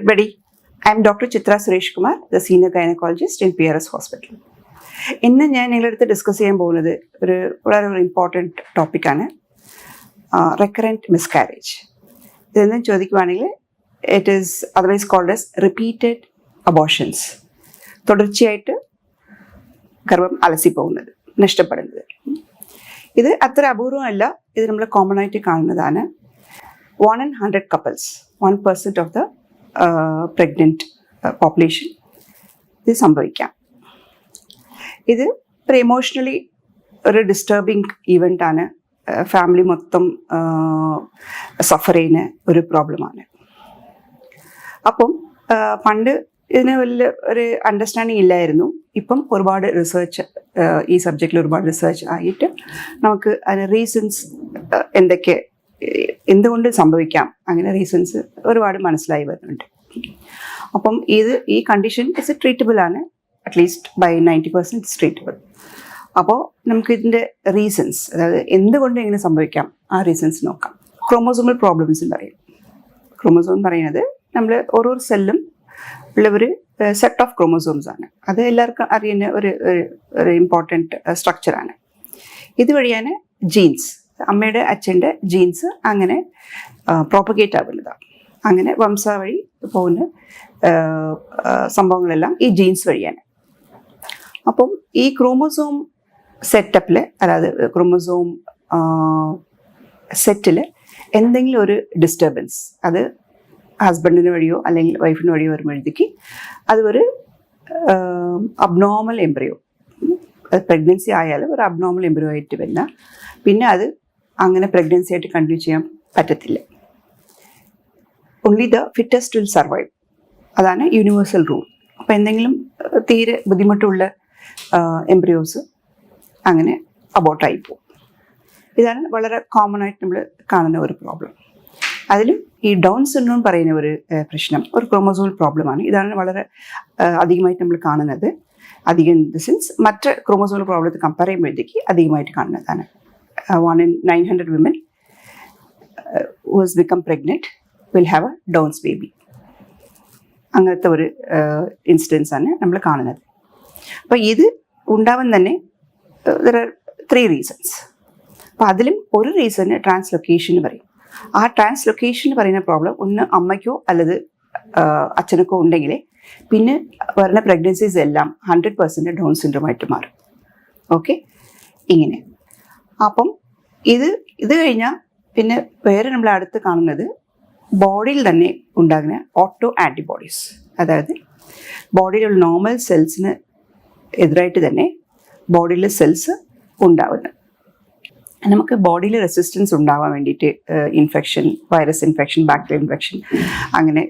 everybody. I'm Dr. Chitra Suresh Kumar, the senior gynecologist in PRS Hospital. ഇന്ന് ഞാൻ നിങ്ങളുടെ അടുത്ത് ഡിസ്കസ് ചെയ്യാൻ പോകുന്നത് ഒരു വളരെ ഒരു ഇമ്പോർട്ടന്റ് ടോപ്പിക്കാണ് റെക്കറന്റ് മിസ്കാരേജ് ഇതെന്ന് ചോദിക്കുവാണെങ്കിൽ it is otherwise called as repeated abortions തുടർച്ചയായിട്ട് ഗർഭം അലസിപ്പോകുന്നത് നഷ്ടപ്പെടുന്നത് ഇത് അത്ര അപൂർവമല്ല ഇത് നമ്മൾ കോമൺ ആയിട്ട് കാണുന്നതാണ് one in hundred couples one percent of the pregnant population ഇത് സംഭവിക്കാം. ഇത് ഒരു ഒരു ഡിസ്റ്റർബിങ് ഈവന്റാണ് ഫാമിലി മൊത്തം സഫർ ചെയ്യുന്ന ഒരു പ്രോബ്ലമാണ് അപ്പം പണ്ട് ഇതിന് വലിയ ഒരു അണ്ടർസ്റ്റാൻഡിങ് ഇല്ലായിരുന്നു. ഇപ്പം ഒരുപാട് റിസർച്ച് ഈ സബ്ജക്റ്റിൽ ഒരുപാട് റിസർച്ച് ആയിട്ട് നമുക്ക് അതിന് റീസൺസ് എന്തൊക്കെ എന്തുകൊണ്ട് സംഭവിക്കാം അങ്ങനെ റീസൺസ് ഒരുപാട് മനസ്സിലായി വരുന്നുണ്ട്. അപ്പം ഇത് ഈ കണ്ടീഷൻ ഇസ് ട്രീറ്റബിൾ ആണ്. At least by ninety percent it's treatable അപ്പോൾ നമുക്ക് ഇതിന്റെ റീസൺസ് അതായത് എന്തുകൊണ്ട് ഇങ്ങനെ സംഭവിക്കാം ആ റീസൺസ് നോക്കാം. ക്രോമോസോമൽ പ്രോബ്ലംസ് പറയും. ക്രോമോസോം എന്ന് പറയുന്നത് നമ്മൾ ഓരോ സെല്ലും ഉള്ള ഒരു സെറ്റ് ഓഫ് ക്രോമോസോംസ് ആണ്. അത് എല്ലാവർക്കും അറിയുന്ന ഒരു- ഒരു ഇമ്പോർട്ടന്റ് സ്ട്രക്ചറാണ് ഇതുവഴിയാണ് ജീൻസ് അമ്മയുടെ അച്ഛന്റെ ജീൻസ് അങ്ങനെ പ്രോപ്പഗേറ്റ് ആവുന്നതാണ് അങ്ങനെ വംശാവഴി പോകുന്ന സംഭവങ്ങളെല്ലാം ഈ ജീൻസ് വഴിയാണ്. അപ്പം ഈ ക്രോമോസോം സെറ്റപ്പിൽ അതായത് ക്രോമോസോം സെറ്റിൽ എന്തെങ്കിലും ഒരു ഡിസ്റ്റർബൻസ് അത് ഹസ്ബൻഡിന് വഴിയോ അല്ലെങ്കിൽ വൈഫിന് വഴിയോ വരുമ്പോഴത്തേക്ക് അത് ഒരു അബ്നോർമൽ എംബ്രിയോ പ്രഗ്നൻസി ആയാലും ഒരു അബ്നോർമൽ എംബ്രിയോ ആയിട്ട് വരുന്ന പിന്നെ അത് അങ്ങനെ പ്രഗ്നൻസി ആയിട്ട് കണ്ടിന്യൂ ചെയ്യാൻ പറ്റത്തില്ല. Only the fittest will survive അതാണ് യൂണിവേഴ്സൽ റൂൾ അപ്പോൾ എന്തെങ്കിലും തീരെ ബുദ്ധിമുട്ടുള്ള എംബ്രിയോസ് അങ്ങനെ അബോട്ടായി പോകും. ഇതാണ് വളരെ കോമൺ ആയിട്ട് നമ്മൾ കാണുന്ന ഒരു പ്രോബ്ലം അതിലും ഈ ഡൗൺ സിൻഡ്രോം പറയുന്ന ഒരു പ്രശ്നം ഒരു ക്രോമോസോൾ പ്രോബ്ലമാണ് ഇതാണ് വളരെ അധികമായിട്ട് നമ്മൾ കാണുന്നത്. അധികം ഇൻ ദ സെൻസ് മറ്റ് ക്രോമോസോൾ പ്രോബ്ലത്തെ കമ്പയർ ചെയ്യുമ്പോഴത്തേക്ക് അധികമായിട്ട് കാണുന്നതാണ്. One in nine hundred women whose become pregnant will have a Down's baby. അങ്ങനത്തെ ഒരു ഇൻസിഡൻസ് ആണ് നമ്മൾ കാണുന്നത്. അപ്പോൾ ഇത് ഉണ്ടാവാൻ തന്നെ ദർ ആർ ത്രീ റീസൺസ് അപ്പോൾ അതിലും ഒരു റീസണ് ട്രാൻസ്ലൊക്കേഷൻ പറയും. ആ ട്രാൻസ്ലൊക്കേഷൻ പറയുന്ന പ്രോബ്ലം ഒന്ന് അമ്മയ്ക്കോ അല്ലെങ്കിൽ അച്ഛനൊക്കെ ഉണ്ടെങ്കിൽ പിന്നെ വരുന്ന പ്രഗ്നൻസീസ് എല്ലാം ഹൺഡ്രഡ് പെർസെന്റ് ഡൗൺ സിൻഡ്രോമായിട്ട് മാറും. ഓക്കെ ഇങ്ങനെ. അപ്പം ഇത് ഇത് കഴിഞ്ഞാൽ പിന്നെ വേറെ നമ്മൾ അടുത്ത് കാണുന്നത് ബോഡിയിൽ തന്നെ ഉണ്ടാകുന്ന ഓട്ടോ ആന്റിബോഡീസ് അതായത് ബോഡിയിലുള്ള നോർമൽ സെൽസിന് എതിരായിട്ട് തന്നെ ബോഡിയിലെ സെൽസ് ഉണ്ടാവുന്നത് നമുക്ക് ബോഡിയിൽ റെസിസ്റ്റൻസ് ഉണ്ടാവാൻ വേണ്ടിയിട്ട് infection virus infection bacterial infection അങ്ങനെ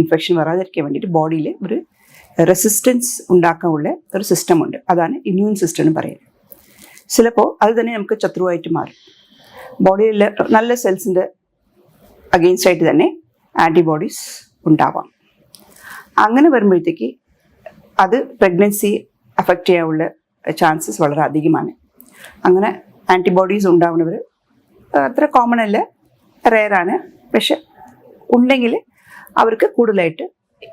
ഇൻഫെക്ഷൻ വരാതിരിക്കാൻ വേണ്ടിയിട്ട് ബോഡിയിൽ ഒരു റെസിസ്റ്റൻസ് ഉണ്ടാക്കാനുള്ള ഒരു സിസ്റ്റം ഉണ്ട്. അതാണ് ഇമ്മ്യൂൺ സിസ്റ്റം എന്ന് പറയുന്നത്. ചിലപ്പോൾ അത് തന്നെ നമുക്ക് ശത്രുവായിട്ട് മാറും. ബോഡിയിലെ നല്ല സെൽസിന്റെ അഗെയിൻസ്റ്റ് ആയിട്ട് തന്നെ ആന്റിബോഡീസ് ഉണ്ടാവാം. അങ്ങനെ വരുമ്പോഴത്തേക്ക് അത് പ്രഗ്നൻസി അഫക്റ്റ് ചെയ്യാനുള്ള ചാൻസസ് വളരെ അധികമാണ്. അങ്ങനെ ആന്റിബോഡീസ് ഉണ്ടാവുന്നവർ അത്ര കോമൺ അല്ല റെയറാണ് പക്ഷെ ഉണ്ടെങ്കിൽ അവർക്ക് കൂടുതലായിട്ട്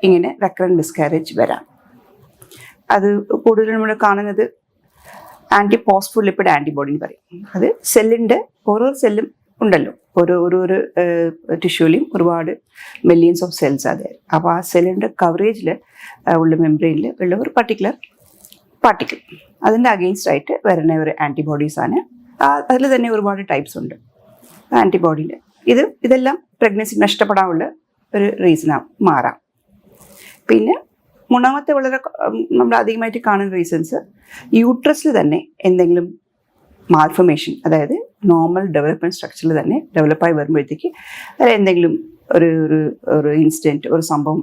ഇങ്ങനെ റെക്കറൻ മിസ്കാരേജ് വരാം. അത് കൂടുതൽ നമ്മൾ കാണുന്നത് ആന്റി പോസ്ഫോലിപ്പിഡ് ആന്റിബോഡി എന്ന് പറയും. അത് സെല്ലിന്റെ ഓരോ സെല്ലും ഉണ്ടല്ലോ. ഓരോ ഓരോ ഒരു ടിഷ്യൂവിലും ഒരുപാട് മില്യൻസ് ഓഫ് സെൽസ് അതെ അപ്പോൾ ആ സെല്ലിന്റെ കവറേജിൽ ഉള്ള മെംബ്രെയിനിൽ ഉള്ള ഒരു പർട്ടിക്കുലർ പാർട്ടിക്കിൾ അതിന്റെ അഗെയിൻസ്റ്റ് ആയിട്ട് വരുന്ന ഒരു ആന്റിബോഡീസ് ആണ്. അതിൽ തന്നെ ഒരുപാട് ടൈപ്സ് ഉണ്ട്. ആന്റിബോഡിയിൽ ഇത് ഇതെല്ലാം പ്രഗ്നൻസി നഷ്ടപ്പെടാനുള്ള ഒരു റീസണാ മാറാം. പിന്നെ മൂന്നാമത്തെ വളരെ നമ്മൾ അധികമായിട്ട് കാണുന്ന റീസൺസ് യൂട്രസിൽ തന്നെ എന്തെങ്കിലും മാൽഫർമേഷൻ അതായത് നോർമൽ ഡെവലപ്മെന്റ് സ്ട്രക്ചറിൽ തന്നെ ഡെവലപ്പായി വരുമ്പോഴത്തേക്ക് അതിൽ എന്തെങ്കിലും ഒരു ഒരു ഒരു ഇൻസിഡന്റ് ഒരു സംഭവം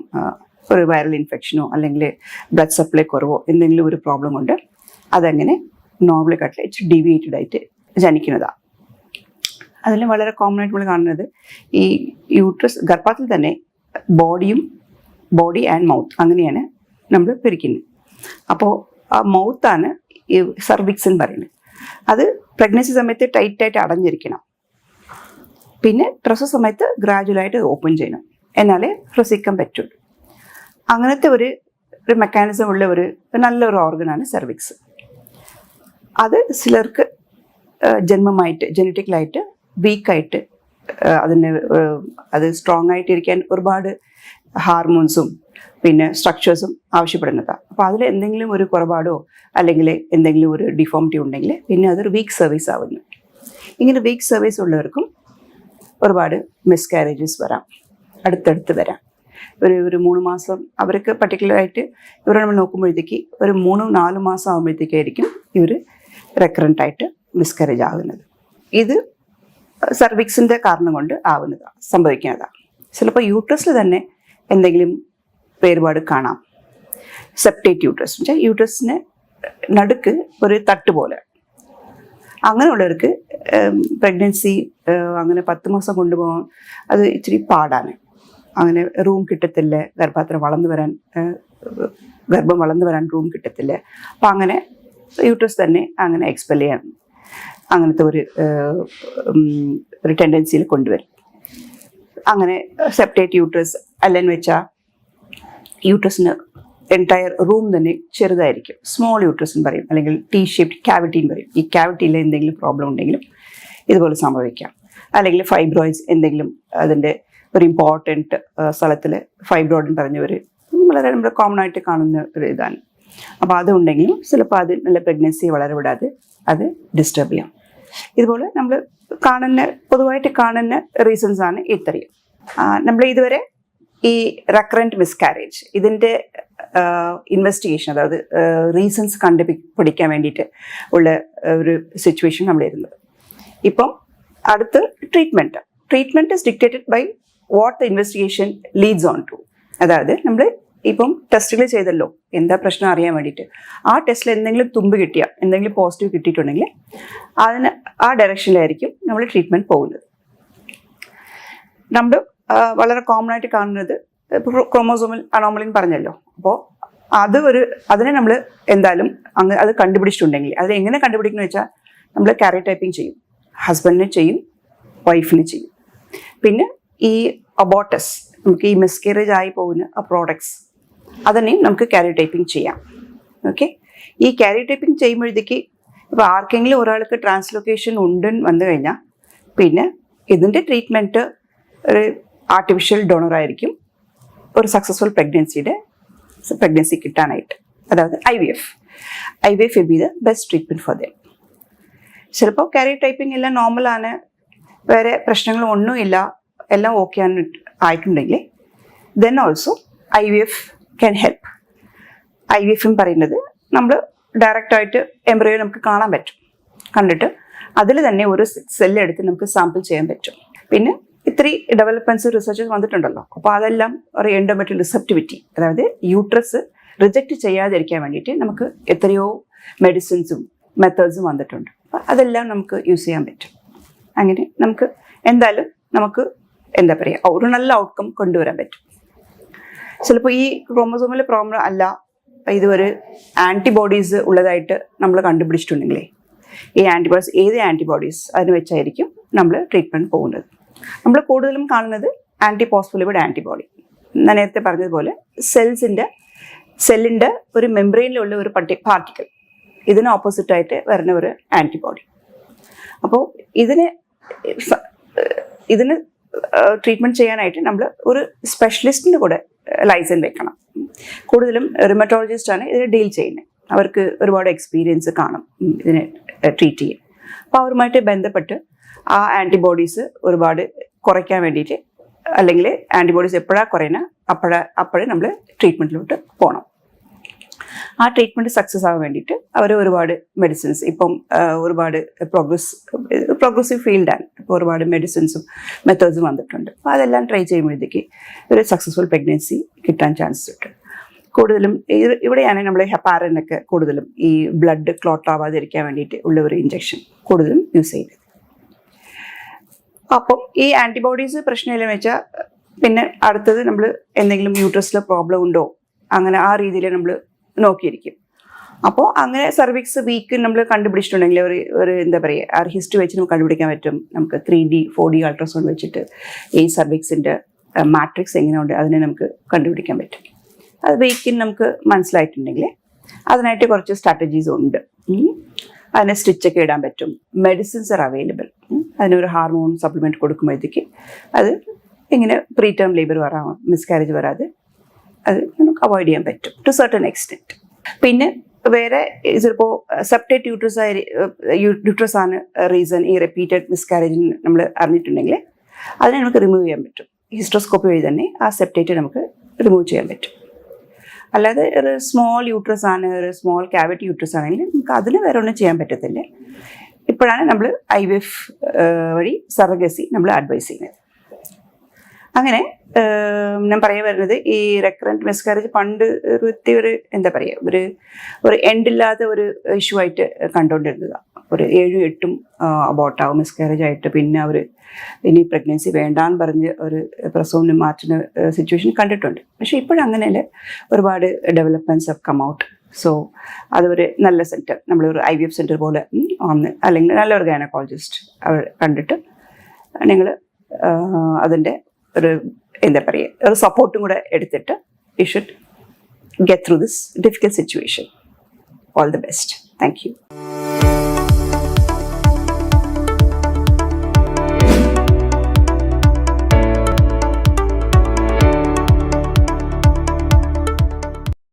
ഒരു വൈറൽ ഇൻഫെക്ഷനോ അല്ലെങ്കിൽ ബ്ലഡ് സപ്ലൈ കുറവോ എന്തെങ്കിലും ഒരു പ്രോബ്ലം കൊണ്ട് അതങ്ങനെ നോർമൽ കട്ടിലേറ്റ് ഡീവിയേറ്റഡ് ആയിട്ട് ജനിക്കുന്നതാണ് അതിൽ വളരെ കോമൺ ആയിട്ട് നമ്മൾ കാണുന്നത് ഈ യൂട്രസ് ഗർഭത്തിൽ തന്നെ ബോഡിയും ബോഡി ആൻഡ് മൗത്ത് അങ്ങനെയാണ് നമ്മൾ പിരിക്കുന്നത് അപ്പോൾ ആ മൗത്താണ് ഈ സർവിക്സ് എന്ന് പറയുന്നത്. അത് പ്രഗ്നൻസി സമയത്ത് ടൈറ്റായിട്ട് അടഞ്ഞിരിക്കണം. പിന്നെ പ്രസവ സമയത്ത് ഗ്രാജുവലായിട്ട് ഓപ്പൺ ചെയ്യണം. എന്നാലേ പ്രസവിക്കാൻ പറ്റുള്ളൂ അങ്ങനത്തെ ഒരു ഒരു മെക്കാനിസം ഉള്ള ഒരു നല്ലൊരു ഓർഗനാണ് സെർവിക്സ് അത് ചിലർക്ക് ജന്മമായിട്ട് ജനറ്റിക്കലായിട്ട് വീക്കായിട്ട് അതിന് അത് സ്ട്രോങ് ആയിട്ടിരിക്കാൻ ഒരുപാട് ഹാർമോൺസും പിന്നെ സ്ട്രക്ചേഴ്സും ആവശ്യപ്പെടുന്നതാണ് അപ്പോൾ അതിൽ എന്തെങ്കിലും ഒരു കുറവാടോ അല്ലെങ്കിൽ എന്തെങ്കിലും ഒരു ഡിഫോമിറ്റി ഉണ്ടെങ്കിൽ പിന്നെ അതൊരു വീക്ക് സർവീസ് ആവുന്നു. ഇങ്ങനെ വീക്ക് സർവീസ് ഉള്ളവർക്കും ഒരുപാട് മിസ്കാരേജസ് വരാം. അടുത്തടുത്ത് വരാം. ഒരു ഒരു മൂന്ന് മാസം അവർക്ക് പർട്ടിക്കുലറായിട്ട് ഇവരെ നമ്മൾ നോക്കുമ്പോഴത്തേക്ക് ഒരു മൂന്ന് നാല് മാസം ആകുമ്പോഴത്തേക്കായിരിക്കും ഇവർ റെക്കറന്റ് ആയിട്ട് മിസ്കാരേജ് ആകുന്നത്. ഇത് സർവിക്സിന്റെ കാരണം കൊണ്ട് ആവുന്നതാണ് സംഭവിക്കുന്നതാണ് ചിലപ്പോൾ യൂട്രസിൽ തന്നെ എന്തെങ്കിലും വേറുപാട് കാണാം. സെപ്റ്റേറ്റ് യൂട്രസ് വെച്ചാൽ യൂട്രസിന് നടുക്ക് ഒരു തട്ട് പോലെ. അങ്ങനെയുള്ളവർക്ക് പ്രഗ്നൻസി അങ്ങനെ പത്ത് മാസം കൊണ്ടുപോകാൻ അത് ഇച്ചിരി പാടാണ്. അങ്ങനെ റൂം കിട്ടത്തില്ല ഗർഭപാത്രം വളർന്നു വരാൻ ഗർഭം വളർന്നു വരാൻ റൂം കിട്ടത്തില്ല. അപ്പം അങ്ങനെ യൂട്രസ് തന്നെ അങ്ങനെ എക്സ്പെൽ ചെയ്യാൻ അങ്ങനത്തെ ഒരു ഒരു ടെൻഡൻസിയിൽ കൊണ്ടുവരും. അങ്ങനെ സെപ്റ്റേറ്റ് യൂട്രസ് അല്ലെന്ന് വെച്ചാൽ യൂട്രസിന് എന്റയർ റൂം തന്നെ ചെറുതായിരിക്കും. സ്മോൾ യൂട്രസ് എന്ന് പറയും. അല്ലെങ്കിൽ ടി ഷേപ്ഡ് ക്യാവിറ്റി എന്ന് പറയും. ഈ ക്യാവിറ്റിയിൽ എന്തെങ്കിലും പ്രോബ്ലം ഉണ്ടെങ്കിലും ഇതുപോലെ സംഭവിക്കാം. അല്ലെങ്കിൽ ഫൈബ്രോയിഡ്സ് എന്തെങ്കിലും അതിന്റെ ഒരു ഇമ്പോർട്ടന്റ് സ്ഥലത്തിൽ ഫൈബ്രോയിഡ് എന്ന് പറഞ്ഞ ഒരു വളരെ നമ്മൾ കോമൺ ആയിട്ട് കാണുന്ന ഒരു ഇതാണ്. അപ്പോൾ അതുണ്ടെങ്കിലും ചിലപ്പോൾ അത് നല്ല പ്രഗ്നൻസി വളരെ വിടാതെ അത് ഡിസ്റ്റർബ് ചെയ്യാം. ഇതുപോലെ നമ്മൾ കാണുന്ന പൊതുവായിട്ട് കാണുന്ന റീസൺസ് ആണ് ഇത്രയും. നമ്മൾ ഇതുവരെ ഈ റെക്കറന്റ് മിസ്കാരേജ് ഇതിന്റെ ഇൻവെസ്റ്റിഗേഷൻ അതായത് റീസൺസ് കണ്ടുപിടിക്കാൻ വേണ്ടിയിട്ട് ഉള്ള ഒരു സിറ്റുവേഷൻ നമ്മൾ നമ്മളിരുന്നത്. ഇപ്പം അടുത്ത് treatment treatment is dictated by what the investigation leads on to അതായത് നമ്മൾ ഇപ്പം ടെസ്റ്റുകൾ ചെയ്തല്ലോ എന്താ പ്രശ്നം അറിയാൻ വേണ്ടിയിട്ട്. ആ ടെസ്റ്റിൽ എന്തെങ്കിലും തുമ്പ് കിട്ടിയ എന്തെങ്കിലും പോസിറ്റീവ് കിട്ടിയിട്ടുണ്ടെങ്കിൽ അതിന് ആ ഡയറക്ഷനിലായിരിക്കും നമ്മൾ ട്രീറ്റ്മെന്റ് പോകുന്നത്. നമ്മൾ വളരെ കോമൺ ആയിട്ട് കാണുന്നത് ക്രോമോസോമൽ അനോമലിൻ പറഞ്ഞല്ലോ. അപ്പോൾ അത് ഒരു അതിനെ നമ്മൾ എന്തായാലും അങ്ങ് അത് കണ്ടുപിടിച്ചിട്ടുണ്ടെങ്കിൽ അത് എങ്ങനെ കണ്ടുപിടിക്കുന്നു വെച്ചാൽ നമ്മൾ കാരി ടൈപ്പിംഗ് ചെയ്യും. ഹസ്ബൻഡിന് ചെയ്യും വൈഫിന് ചെയ്യും. പിന്നെ ഈ അബോട്ടസ് നമുക്ക് ഈ മിസ്കേറേജ് ആയി പോകുന്ന ആ പ്രോഡക്ട്സ് അതിനെയും നമുക്ക് കാരി ടൈപ്പിംഗ് ചെയ്യാം. ഓക്കെ ഈ കാരി ടൈപ്പിംഗ് ചെയ്യുമ്പോഴത്തേക്ക് ഇപ്പോൾ ആർക്കെങ്കിലും ഒരാൾക്ക് ട്രാൻസ്ലൊക്കേഷൻ ഉണ്ടെന്ന് വന്നു കഴിഞ്ഞാൽ പിന്നെ ഇതിന്റെ ട്രീറ്റ്മെന്റ് ഒരു ആർട്ടിഫിഷ്യൽ ഡോണർ ആയിരിക്കും. ഒരു സക്സസ്ഫുൾ പ്രഗ്നൻസിയുടെ പ്രഗ്നൻസി കിട്ടാനായിട്ട്. അതായത് I V F I V F will be the best treatment for them ചിലപ്പോൾ കാരി ടൈപ്പിംഗ് എല്ലാം നോർമലാണ് വേറെ പ്രശ്നങ്ങളും ഒന്നുമില്ല. എല്ലാം ഓക്കെ ആണ് ആയിട്ടുണ്ടെങ്കിൽ then also I V F can help I V F എന്ന് പറയുന്നത് നമ്മൾ ഡയറക്റ്റായിട്ട് എംബ്രയോ നമുക്ക് കാണാൻ പറ്റും. കണ്ടിട്ട് അതിൽ തന്നെ ഒരു സെല്ലെടുത്ത് നമുക്ക് സാമ്പിൾ ചെയ്യാൻ പറ്റും. പിന്നെ ഇത്തിരി ഡെവലപ്മെന്റ്സ് റിസർച്ചസ് വന്നിട്ടുണ്ടല്ലോ. അപ്പോൾ അതെല്ലാം ഒരു റിസെപ്റ്റിവിറ്റി അതായത് യൂട്രസ് റിജക്റ്റ് ചെയ്യാതിരിക്കാൻ വേണ്ടിയിട്ട് നമുക്ക് എത്രയോ മെഡിസിൻസും മെത്തേഡ്സും വന്നിട്ടുണ്ട്. അപ്പോൾ അതെല്ലാം നമുക്ക് യൂസ് ചെയ്യാൻ പറ്റും. അങ്ങനെ നമുക്ക് എന്തായാലും നമുക്ക് എന്താ പറയുക ഒരു നല്ല ഔട്ട്കം കൊണ്ടുവരാൻ പറ്റും. ചിലപ്പോൾ ഈ ക്രോമസോമിൽ പ്രോബ്ലം അല്ല ഇതുവരെ ആന്റിബോഡീസ് ഉള്ളതായിട്ട് നമ്മൾ കണ്ടുപിടിച്ചിട്ടുണ്ടെങ്കിലേ ഈ ആന്റിബോഡീസ് ഏത് ആന്റിബോഡീസ് അതിന് വെച്ചായിരിക്കും നമ്മൾ ട്രീറ്റ്മെന്റ് പോകുന്നത്. നമ്മൾ കൂടുതലും കാണുന്നത് ആന്റി പോസ്ഫോലിബിഡ് ആന്റിബോഡി ഞാൻ നേരത്തെ പറഞ്ഞതുപോലെ സെൽസിന്റെ സെല്ലിന്റെ ഒരു മെംബ്രെയിനിലുള്ള ഒരു പട്ടി പാർട്ടിക്കിൾ ഇതിന് ഓപ്പോസിറ്റായിട്ട് വരുന്ന ഒരു ആന്റിബോഡി അപ്പോൾ ഇതിന് ഇതിന് ട്രീറ്റ്മെന്റ് ചെയ്യാനായിട്ട് നമ്മൾ ഒരു സ്പെഷ്യലിസ്റ്റിന്റെ കൂടെ ലൈസൻ വെക്കണം. കൂടുതലും റിമറ്റോളജിസ്റ്റാണ് ഇതിനെ ഡീൽ ചെയ്യുന്നത്. അവർക്ക് ഒരുപാട് എക്സ്പീരിയൻസ് കാണും ഇതിനെ ട്രീറ്റ് ചെയ്യാൻ. അപ്പോൾ അവരുമായിട്ട് ബന്ധപ്പെട്ട് ആ ആന്റിബോഡീസ് ഒരുപാട് കുറയ്ക്കാൻ വേണ്ടിയിട്ട് അല്ലെങ്കിൽ ആന്റിബോഡീസ് എപ്പോഴാണ് കുറയുന്നത് അപ്പോഴാ അപ്പോഴേ നമ്മൾ ട്രീറ്റ്മെന്റിലോട്ട് പോകണം ആ ട്രീറ്റ്മെന്റ് സക്സസ് ആവാൻ വേണ്ടിയിട്ട് അവർ ഒരുപാട് മെഡിസിൻസ് ഇപ്പം ഒരുപാട് പ്രോഗ്രസ് പ്രോഗ്രസീവ് ഫീൽഡാണ് ഇപ്പോൾ ഒരുപാട് മെഡിസിൻസും മെത്തേഡ്സും വന്നിട്ടുണ്ട്. അപ്പോൾ അതെല്ലാം ട്രൈ ചെയ്യുമ്പോഴത്തേക്ക് ഒരു സക്സസ്ഫുൾ പ്രഗ്നൻസി കിട്ടാൻ ചാൻസ് ഉണ്ട് കൂടുതലും ഇവിടെയാണ് നമ്മൾ ഹെപ്പാരനൊക്കെ കൂടുതലും ഈ ബ്ലഡ് ക്ലോട്ട് ആവാതിരിക്കാൻ വേണ്ടിയിട്ട് ഉള്ള ഒരു ഇഞ്ചക്ഷൻ കൂടുതലും യൂസ് ചെയ്യുന്നത്. അപ്പം ഈ ആന്റിബോഡീസ് പ്രശ്നമില്ലെന്ന് വെച്ചാൽ പിന്നെ അടുത്തത് നമ്മൾ എന്തെങ്കിലും യൂട്രസിൽ പ്രോബ്ലം ഉണ്ടോ? അങ്ങനെ ആ രീതിയിൽ നമ്മൾ നോക്കിയിരിക്കും. അപ്പോൾ അങ്ങനെ സർവിക്സ് വീക്ക് നമ്മൾ കണ്ടുപിടിച്ചിട്ടുണ്ടെങ്കിൽ ഒരു ഒരു എന്താ പറയുക ആ ഹിസ്റ്ററി വെച്ച് നമുക്ക് കണ്ടുപിടിക്കാൻ പറ്റും. നമുക്ക് three D four D ultrasound വെച്ചിട്ട് ഈ സർവിക്സിന്റെ മാട്രിക്സ് എങ്ങനെയുണ്ട് അതിനെ നമുക്ക് കണ്ടുപിടിക്കാൻ പറ്റും. അത് വീക്കിന് നമുക്ക് മനസ്സിലായിട്ടുണ്ടെങ്കിൽ അതിനായിട്ട് കുറച്ച് സ്ട്രാറ്റജീസ് ഉണ്ട്. അതിന് സ്റ്റിച്ചൊക്കെ ഇടാൻ പറ്റും. മെഡിസിൻസ് ആർ അവൈലബിൾ അതിനൊരു ഹാർമോൺ സപ്ലിമെന്റ് കൊടുക്കുമ്പോഴത്തേക്ക് അത് ഇങ്ങനെ പ്രീ ടേം ലേബർ വരാം മിസ്കാരേജ് വരാതെ അത് നമുക്ക് അവോയ്ഡ് ചെയ്യാൻ പറ്റും ടു സർട്ടൺ എക്സ്റ്റെന്റ് പിന്നെ വേറെ ചിലപ്പോൾ സെപ്റ്റേറ്റ് യൂട്രസ് ആയി യൂട്രസ് ആണ് റീസൺ ഈ റിപ്പീറ്റഡ് മിസ്കാരേജിന് നമ്മൾ അറിഞ്ഞിട്ടുണ്ടെങ്കിൽ അതിനെ നമുക്ക് റിമൂവ് ചെയ്യാൻ പറ്റും. ഹിസ്ട്രോസ്കോപ്പി വഴി തന്നെ ആ സെപ്റ്റേറ്റ് നമുക്ക് റിമൂവ് ചെയ്യാൻ പറ്റും. അല്ലാതെ ഒരു സ്മോൾ യൂട്രസ് ആണ് ഒരു സ്മോൾ ക്യാവിറ്റി യൂട്രസ് ആണെങ്കിൽ നമുക്ക് അതിന് വേറെ ഒന്നും ചെയ്യാൻ പറ്റത്തില്ല. ഇപ്പോഴാണ് നമ്മൾ ഐ വി എഫ് വഴി സർഗസി നമ്മൾ അഡ്വൈസ് ചെയ്യുന്നത്. അങ്ങനെ ഞാൻ പറയാൻ വരുന്നത് ഈ റെക്കറന്റ് മിസ്കാരേജ് പണ്ട് ഒരു ഒരു എന്താ പറയുക ഒരു ഒരു എൻഡില്ലാത്ത ഒരു ഇഷ്യൂ ആയിട്ട് കണ്ടുകൊണ്ടിരുന്നത്. ഒരു ഏഴും എട്ടും അബോട്ടാവും മിസ്കാരേജ് ആയിട്ട്. പിന്നെ അവർ ഇനി പ്രഗ്നൻസി വേണ്ടാന്ന് പറഞ്ഞ് ഒരു പ്രസവം മാറ്റുന്ന സിറ്റുവേഷൻ കണ്ടിട്ടുണ്ട്. പക്ഷേ ഇപ്പോഴങ്ങനെയല്ല ഒരുപാട് developments of come out so അതൊരു നല്ല സെന്റർ നമ്മളൊരു ഐ വി എഫ് സെന്റർ പോലെ വന്ന് അല്ലെങ്കിൽ നല്ലൊരു ഗൈനക്കോളജിസ്റ്റ് അവർ കണ്ടിട്ട് നിങ്ങൾ അതിന്റെ ഒരു എന്താ പറയുക ഒരു സപ്പോർട്ടും കൂടെ എടുത്തിട്ട് you should get through this difficult situation all the best thank you